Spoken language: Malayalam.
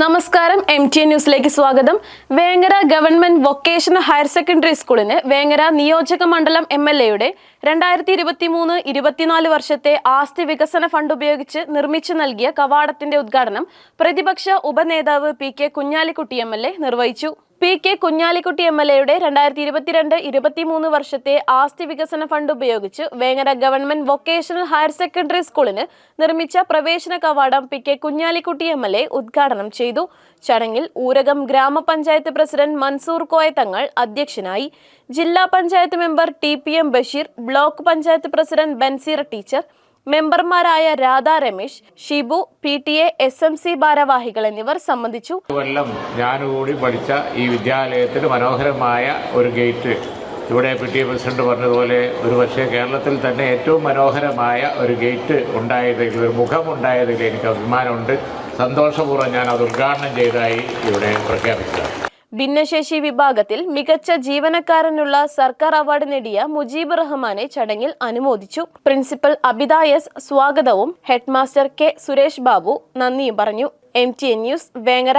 നമസ്കാരം എം ടി ന്യൂസിലേക്ക് സ്വാഗതം. Vengara government vocational higher secondary സ്കൂളിന് വേങ്ങര നിയോജക മണ്ഡലം എം എൽ എയുടെ രണ്ടായിരത്തി ഇരുപത്തി മൂന്ന് ഇരുപത്തിനാല് വർഷത്തെ ആസ്തി വികസന ഫണ്ട് ഉപയോഗിച്ച് നിർമ്മിച്ചു നൽകിയ കവാടത്തിന്റെ ഉദ്ഘാടനം പ്രതിപക്ഷ ഉപനേതാവ് P K Kunhalikutty M L A നിർവഹിച്ചു. P K Kunhalikutty M L എയുടെ രണ്ടായിരത്തി ഇരുപത്തിരണ്ട് ഇരുപത്തിമൂന്ന് വർഷത്തെ ആസ്തി വികസന ഫണ്ട് ഉപയോഗിച്ച് Vengara government vocational higher secondary സ്കൂളിന് നിർമ്മിച്ച പ്രവേശന കവാടം P K Kunhalikutty M L A ഉദ്ഘാടനം ചെയ്തു. ചടങ്ങിൽ ഊരകം ഗ്രാമപഞ്ചായത്ത് പ്രസിഡന്റ് മൻസൂർ കോയ തങ്ങൾ അധ്യക്ഷനായി. ജില്ലാ panchayat member T P M Basheer block panchayat president Banseera teacher മെമ്പർമാരായ Radha Ramesh Shibu P T A S M C ഭാരവാഹികൾ എന്നിവർ സംബന്ധിച്ചു. കൊല്ലം ഞാനുകൂടി പഠിച്ച ഈ വിദ്യാലയത്തിന് മനോഹരമായ ഒരു ഗേറ്റ്. ഇവിടെ പി ടി എ പ്രസിഡന്റ് പറഞ്ഞതുപോലെ ഒരു പക്ഷേ കേരളത്തിൽ തന്നെ ഏറ്റവും മനോഹരമായ ഒരു ഗേറ്റ് ഉണ്ടായതിൽ ഒരു മുഖം ഉണ്ടായതിൽ എനിക്ക് അഭിമാനമുണ്ട്. സന്തോഷപൂർവം ഞാൻ അത് ഉദ്ഘാടനം ചെയ്തതായി ഇവിടെ പ്രഖ്യാപിച്ചത് ഭിന്നശേഷി വിഭാഗത്തിൽ മികച്ച ജീവനക്കാരനുള്ള സർക്കാർ അവാർഡ് നേടിയ മുജീബ് റഹ്മാനെ ചടങ്ങിൽ അനുമോദിച്ചു. പ്രിൻസിപ്പൽ അബിത എസ് സ്വാഗതവും ഹെഡ്മാസ്റ്റർ കെ സുരേഷ് ബാബു നന്ദിയും പറഞ്ഞു. M T N news Vengara.